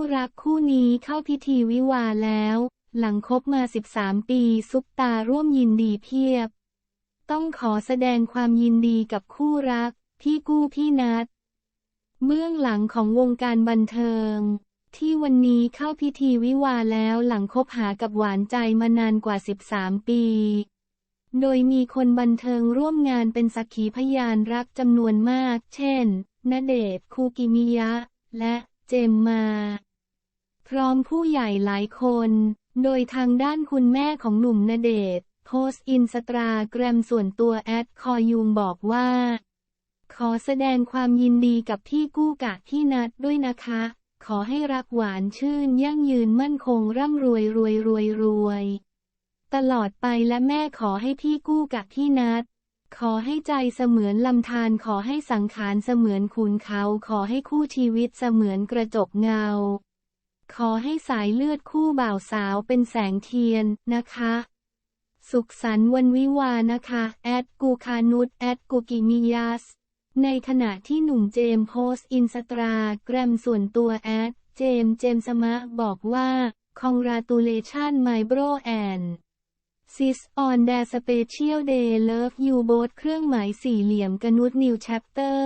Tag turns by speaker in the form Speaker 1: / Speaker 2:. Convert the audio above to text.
Speaker 1: ู่รักคู่นี้เข้าพิธีวิวาแล้ว หลังคบมา 13 ปีซุปตาร่วมยินดีเพียบ ต้องขอแสดงความยินดีกับคู่รัก พี่กู้พี่นัดเบื้องหลังของวงการบันเทิง ที่วันนี้เข้าพิธีวิวาแล้วหลังคบหากับหวานใจมานานกว่า 13 ปี โดยมีคนบันเทิงร่วมงานเป็นสักขีพยานรักจำนวนมาก เช่นณเดชน์คูกิมิยะ และเจมมา พร้อมผู้ใหญ่หลายคน โดยทางด้านคุณแม่ของหนุ่มณเดชน์โพสต์อินสตาแกรมส่วนตัวแอดคอยูงบอกว่า ขอแสดงความยินดีกับพี่กู้กะพี่นัดด้วยนะคะ ขอให้รักหวานชื่นยั่งยืนมั่นคงร่ำรวยรวยรวยรวย ตลอดไปและแม่ขอให้พี่กู้กับพี่นัด ขอให้ใจเสมือนลำธารขอให้สังขารเสมือนขุนเขา ขอให้คู่ชีวิตเสมือนกระจกเงา ขอให้สายเลือดคู่บ่าวสาวเป็นแสงเทียนนะคะ สุขสันต์วันวิวาห์นะคะ แอดกูคานุตแอดกูกิมิยัสในขณะที่หนุ่มเจมส์โพสต์อินสตาแกรมส่วนตัวแอดเจมเจมสมะบอกว่า congratulation my bro and sis on their special day love you both เครื่องหมายสี่เหลี่ยมกนุษ new chapter